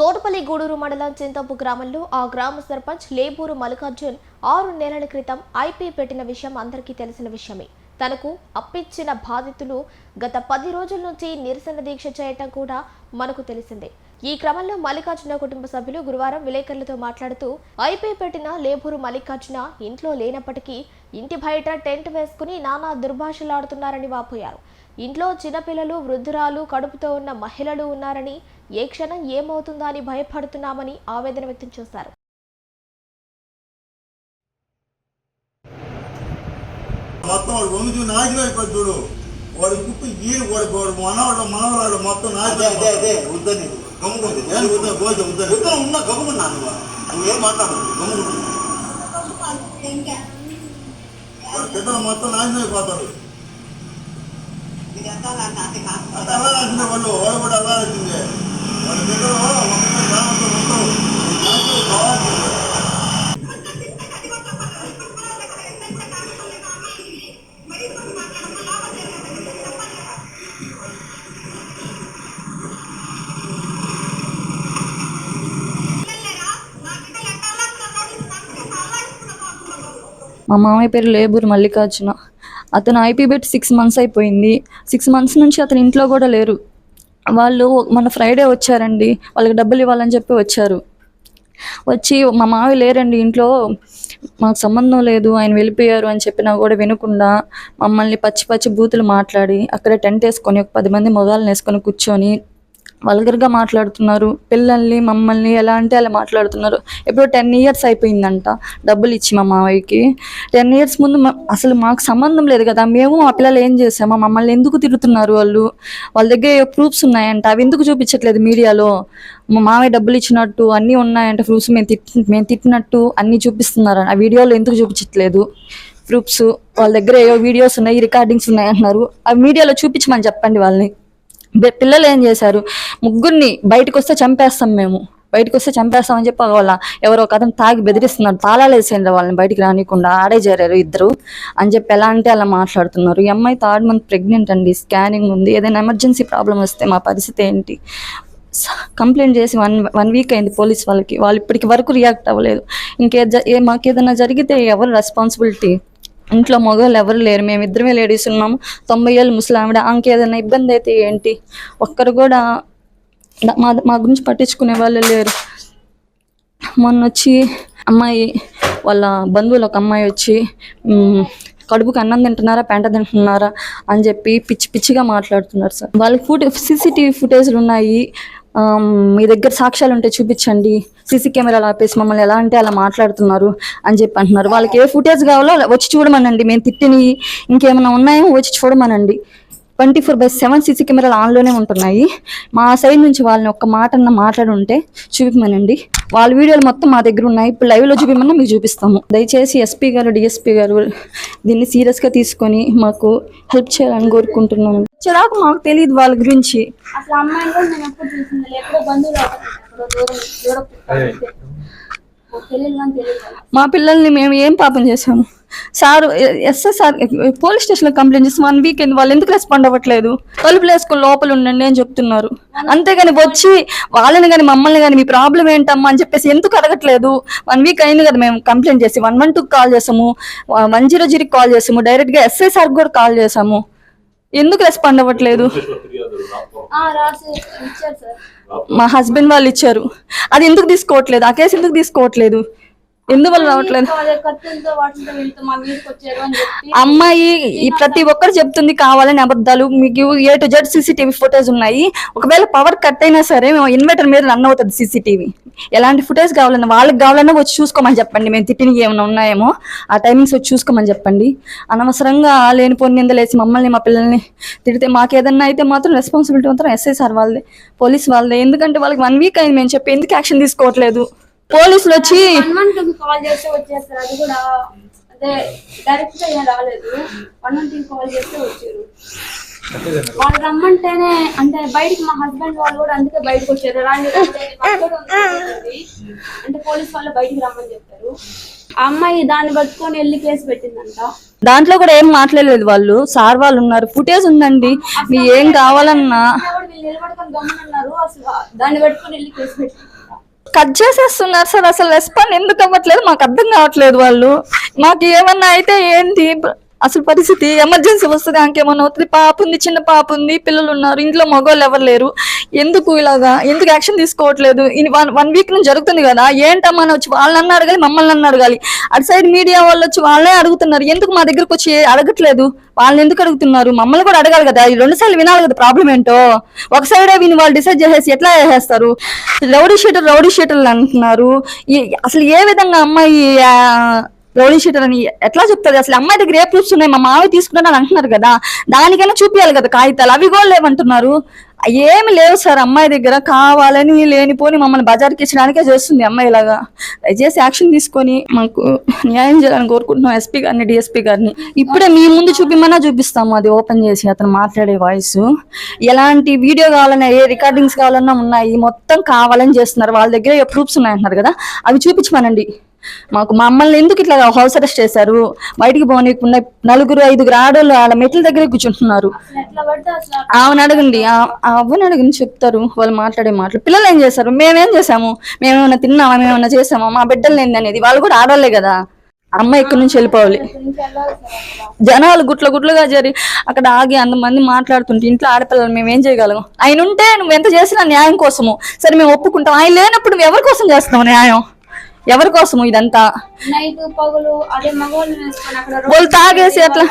తోటపల్లి గూడూరు మండలం చింతపు గ్రామంలో ఆ గ్రామ సర్పంచ్ లేబూరు మల్లికార్జున్ ఆరు నెలల క్రితం ఐపీ పెట్టిన విషయం అందరికీ తెలిసిన విషయమే. తనకు అప్పిచ్చిన బాధితులు గత పది రోజుల నుంచి నిరసన దీక్ష చేయటం కూడా మనకు తెలిసిందే. ఈ క్రమంలో మల్లికార్జున కుటుంబ సభ్యులు గురువారం విలేకరులతో మాట్లాడుతూ ఐపీ పెట్టిన లేబూరు మల్లికార్జున ఇంట్లో లేనప్పటికీ ఇంటి బయట టెంట్ వేసుకుని నానా దుర్భాషలాడుతున్నారని వాపోయారు. ఇంట్లో చిన్నపిల్లలు వృద్ధురాలు కడుపుతో ఉన్న మహిళలు ఉన్నారని ఏ క్షణం ఏమవుతుందా అని భయపడుతున్నామని ఆవేదన వ్యక్తం చేశారు. మొత్తం వాడు వంగి నాశనం అయిపోయి చూడు. వాడు కుప్పి ఈ వాడు వాడు మనవాడు మనవరాడు మొత్తం నాశనం వద్దని గమ్ముకుంది. ఏం వద్దని భోజ వద్దని వద్దని ఉన్నా గమ్ముకున్నాను నువ్వేం మాట్లాడు గమ్ముకుంటు వాడు పిల్లలు మొత్తం నాశనం అయిపోతాడు వాళ్ళు కూడా గ్రామంలో కావాల్సిందే మా మామయ్య పేరు లేబూర్ మల్లికార్జున. అతను ఐపీ సిక్స్ మంత్స్ అయిపోయింది. సిక్స్ మంత్స్ నుంచి అతను ఇంట్లో కూడా లేరు. వాళ్ళు మన ఫ్రైడే వచ్చారండి. వాళ్ళకి డబ్బులు ఇవ్వాలని చెప్పి వచ్చారు. వచ్చి మా మావి లేరండి ఇంట్లో. మాకు సంబంధం లేదు. ఆయన వెళ్ళిపోయారు అని చెప్పినా కూడా వినకుండా మమ్మల్ని పచ్చి పచ్చి బూతులు మాట్లాడి అక్కడ టెంట్ వేసుకొని ఒక పది మంది మొగాలను వేసుకొని కూర్చొని వల్గర్గా మాట్లాడుతున్నారు పిల్లల్ని మమ్మల్ని ఎలా అంటే అలా మాట్లాడుతున్నారు. ఎప్పుడు టెన్ ఇయర్స్ అయిపోయిందంట డబ్బులు ఇచ్చి మా మావయ్యకి. టెన్ ఇయర్స్ ముందు అసలు మాకు సంబంధం లేదు కదా మేము మా పిల్లలు ఏం చేసామా మమ్మల్ని ఎందుకు తిరుగుతున్నారు వాళ్ళు? వాళ్ళ దగ్గర ప్రూఫ్స్ ఉన్నాయంట అవి ఎందుకు చూపించట్లేదు మీడియాలో? మా మావయ్య డబ్బులు ఇచ్చినట్టు అన్నీ ఉన్నాయంట ప్రూఫ్స్ మేము తిట్టి మేము తిట్టినట్టు అన్నీ చూపిస్తున్నారు. ఆ వీడియోలో ఎందుకు చూపించట్లేదు? ప్రూఫ్స్ వాళ్ళ దగ్గర ఏవో వీడియోస్ ఉన్నాయి రికార్డింగ్స్ ఉన్నాయి అంటున్నారు అవి మీడియాలో చూపించమని చెప్పండి వాళ్ళని. పిల్లలు ఏం చేశారు? ముగ్గురిని బయటకు వస్తే చంపేస్తాం మేము. బయటకు వస్తే చంపేస్తామని చెప్పి వాళ్ళ ఎవరో ఒక అతను తాగి బెదిరిస్తున్నారు. తాళాలు వేసేయండి వాళ్ళని బయటికి రానికుండా ఆడే చేరారు ఇద్దరు అని చెప్పి ఎలా అంటే అలా మాట్లాడుతున్నారు. ఈ అమ్మాయి థర్డ్ మంత్ ప్రెగ్నెంట్ అండి. స్కానింగ్ ఉంది. ఏదైనా ఎమర్జెన్సీ ప్రాబ్లం వస్తే మా పరిస్థితి ఏంటి? కంప్లైంట్ చేసి వన్ వన్ వీక్ అయింది పోలీస్ వాళ్ళకి. వాళ్ళు ఇప్పటికి వరకు రియాక్ట్ అవ్వలేదు. ఇంకే జ- ఏ మాకేదైనా జరిగితే ఎవరు రెస్పాన్సిబిలిటీ? ఇంట్లో మగవాళ్ళు ఎవరు లేరు. మేము ఇద్దరమే లేడీస్ ఉన్నాము. తొంభై ఏళ్ళు ముసలావిడ. ఇంకేదైనా ఇబ్బంది అయితే ఏంటి? ఒక్కరు కూడా మా మా గురించి పట్టించుకునే వాళ్ళు లేరు. మొన్న వచ్చి అమ్మాయి వాళ్ళ బంధువులు ఒక అమ్మాయి వచ్చి కడుపుకి అన్నం తింటున్నారా? పెంట తింటున్నారా? అని చెప్పి పిచ్చి పిచ్చిగా మాట్లాడుతున్నారు సార్. వాళ్ళకి ఫుట్ సీసీటీవీ ఫుటేజ్లు ఉన్నాయి. మీ దగ్గర సాక్ష్యాలు ఉంటే చూపించండి. సీసీ కెమెరాలు ఆపేసి మమ్మల్ని ఎలా అంటే అలా మాట్లాడుతున్నారు అని చెప్పి అంటున్నారు. వాళ్ళకి ఏ ఫుటేజ్ కావాలో అలా వచ్చి చూడమనండి. మేము తిట్టిని ఇంకేమైనా ఉన్నాయో వచ్చి చూడమనండి. Twenty four by seven CC కెమెరాలు ఆన్లోనే ఉంటున్నాయి. మా సైడ్ నుంచి వాళ్ళని ఒక్క మాట అన్న మాట్లాడి ఉంటే చూపించమనండి వాళ్ళ వీడియోలు మొత్తం మా దగ్గర ఉన్నాయి. ఇప్పుడు లైవ్లో చూపించమన్నా మీకు చూపిస్తాము. దయచేసి ఎస్పీ గారు డిఎస్పీ గారు దీన్ని సీరియస్గా తీసుకొని మాకు హెల్ప్ చేయాలని కోరుకుంటున్నాము చిరాకు మాకు తెలియదు వాళ్ళ గురించి. మా పిల్లల్ని మేము ఏం పాపం చేశాము? సార్ ఎస్ఐ సార్ పోలీస్ స్టేషన్లో కంప్లైంట్ చేసి వన్ వీక్ వాళ్ళు ఎందుకు రెస్పాండ్ అవ్వట్లేదు? తలుపులు వేసుకొని లోపల ఉండండి అని చెప్తున్నారు. అంతేగాని వచ్చి వాళ్ళని కానీ మమ్మల్ని కానీ మీ ప్రాబ్లం ఏంటమ్మా అని చెప్పేసి ఎందుకు అడగట్లేదు? వన్ వీక్ అయింది కదా మేము కంప్లైంట్ చేసి. వన్ వన్ టూకి కాల్ చేసాము. వన్ జీరో జీరోకి కాల్ చేసాము. డైరెక్ట్గా ఎస్ఐ సార్ కూడా కాల్ చేసాము. ఎందుకు రెస్పాండ్ అవ్వట్లేదు? మా హస్బెండ్ వాళ్ళు ఇచ్చారు. అది ఎందుకు తీసుకోవట్లేదు? ఆ కేసు ఎందుకు తీసుకోవట్లేదు? ఎందువల్ల రావట్లేదు? అమ్మాయి ఈ ప్రతి ఒక్కరు చెప్తుంది కావాలని అబద్ధాలు. మీకు A to Z CCTV footage ఉన్నాయి. ఒకవేళ పవర్ కట్ అయినా సరే మేము ఇన్వర్టర్ మీద రన్ అవుతుంది సీసీటీవీ ఎలాంటి ఫుటేజ్ కావాలన్నా వాళ్ళకి కావాలన్నా వచ్చి చూసుకోమని చెప్పండి. మేము తిట్టినవి ఏమైనా ఉన్నాయేమో ఆ టైమింగ్స్ వచ్చి చూసుకోమని చెప్పండి. అనవసరంగా లేనిపోని నిందలేసి మమ్మల్ని మా పిల్లల్ని తిడితే మాకు ఏదన్నా అయితే మాత్రం రెస్పాన్సిబిలిటీ మాత్రం ఎస్ఐ సార్ వాళ్ళదే పోలీస్ వాళ్ళదే. ఎందుకంటే వాళ్ళకి వన్ వీక్ అయింది మేము చెప్పి ఎందుకు యాక్షన్ తీసుకోవట్లేదు? పోలీసులు వచ్చి వన్ వన్ టూకి కాల్ చేస్తే వచ్చేస్తారు. అది కూడా అదే డైరెక్ట్గా ఏం రాలేదు. వన్ వన్ టూకి కాల్ చేస్తే వచ్చారు. వాళ్ళు రమ్మంటేనే అంటే బయటికి మా హస్బెండ్ వాళ్ళు కూడా అందుకే బయటకు వచ్చారు. అంటే పోలీస్ వాళ్ళు బయటికి రమ్మని చెప్పారు. ఆ అమ్మాయి దాన్ని పట్టుకొని వెళ్ళి కేసు పెట్టిందంట. దాంట్లో కూడా ఏం మాట్లాడలేదు వాళ్ళు. సార్ వాళ్ళు ఉన్నారు. ఫుటేజ్ ఉందండి. మీ ఏం కావాలన్నా నిలబడుకొని గమ్మునున్నారు అసలు దాన్ని పట్టుకొని వెళ్ళి కేసు పెట్టి కట్ చేసేస్తున్నారు సార్. అసలు రెస్పాండ్ ఎందుకు అవ్వట్లేదు? మాకు అర్థం కావట్లేదు వాళ్ళు. మాకు ఏమన్నా అయితే ఏంటి? అసలు పరిస్థితి ఎమర్జెన్సీ వస్తుంది ఇంకేమైనా అవుతుంది పాప ఉంది చిన్న పాప ఉంది పిల్లలు ఉన్నారు ఇంట్లో మగవాళ్ళు ఎవరు లేరు. ఎందుకు ఇలాగా? ఎందుకు యాక్షన్ తీసుకోవట్లేదు? వన్ వన్ వీక్ నుంచి జరుగుతుంది కదా ఏంటమ్మా అని వచ్చి వాళ్ళని అన్న అడగాలి మమ్మల్ని అన్న అడగాలి అటు సైడ్ మీడియా వాళ్ళు వచ్చి వాళ్ళే అడుగుతున్నారు. ఎందుకు మా దగ్గరకు వచ్చి అడగట్లేదు? వాళ్ళని ఎందుకు అడుగుతున్నారు? మమ్మల్ని కూడా అడగాలి కదా. ఈ రెండు సార్లు వినాలి కదా ప్రాబ్లం ఏంటో? ఒక సైడే విని వాళ్ళు డిసైడ్ చేసేసి ఎట్లా చేసేస్తారు? రౌడీ షీటర్ రౌడీ షీటర్లు అంటున్నారు. అసలు ఏ విధంగా అమ్మాయి రౌడీ షీటర్ అని ఎట్లా చెప్తుంది అసలు అమ్మాయి దగ్గర ఏ ప్రూఫ్స్ ఉన్నాయి? మా మావి తీసుకున్నాను అంటున్నారు కదా. దానికైనా చూపించాలి కదా కాగితాలు. అవి కూడా లేవంటున్నారు. ఏమి లేవు సార్ అమ్మాయి దగ్గర. కావాలని లేనిపోని మమ్మల్ని బజార్కి ఇచ్చడానికే చేస్తుంది అమ్మాయి ఇలాగా. దయచేసి యాక్షన్ తీసుకొని మాకు న్యాయం చేయాలని కోరుకుంటున్నాం ఎస్పీ గారిని డిఎస్పీ గారిని. ఇప్పుడే మీ ముందు చూపిమన్నా చూపిస్తాము. అది ఓపెన్ చేసి అతను మాట్లాడే వాయిస్. ఎలాంటి వీడియో కావాలన్నా ఏ రికార్డింగ్స్ కావాలన్నా ఉన్నాయి. మొత్తం కావాలని చేస్తున్నారు. వాళ్ళ దగ్గర ఏ ప్రూఫ్స్ ఉన్నాయంటున్నారు కదా? అవి చూపించమనండి. మాకు మమ్మల్ని ఎందుకు ఇట్లా హౌస్ అరెస్ట్ చేశారు? బయటికి పోనీయకుండా నలుగురు ఐదుగురు ఆడోళ్ళు వాళ్ళ మెట్ల దగ్గరే కూర్చుంటున్నారు. అసలు ఆమెను అడగండి. ఆ- అవ్వని అడగండి చెప్తారు. వాళ్ళు మాట్లాడే మాటలు. పిల్లలు ఏం చేశారు? మేమేం చేసాము మేమేమన్నా తిన్నామా? మేమేమన్నా చేసామా మా బిడ్డలు ఏంది అనేది. వాళ్ళు కూడా ఆడవాళ్ళే కదా. అమ్మ ఇక్కడి నుంచి వెళ్ళిపోవాలి. జనాలు గుట్ల గుట్లుగా జరి అక్కడ ఆగి అంతమంది మాట్లాడుతుంటే ఇంట్లో ఆడపిల్లలు మేము ఏం చేయగలం? ఆయన ఉంటే నువ్వు ఎంత చేసినా న్యాయం కోసము. సరే మేము ఒప్పుకుంటాం. ఆయన లేనప్పుడు నువ్వు ఎవరి కోసం చేస్తున్నావు న్యాయం? ఎవరి కోసము ఇదంతా? వాళ్ళు తాగేసి అట్లా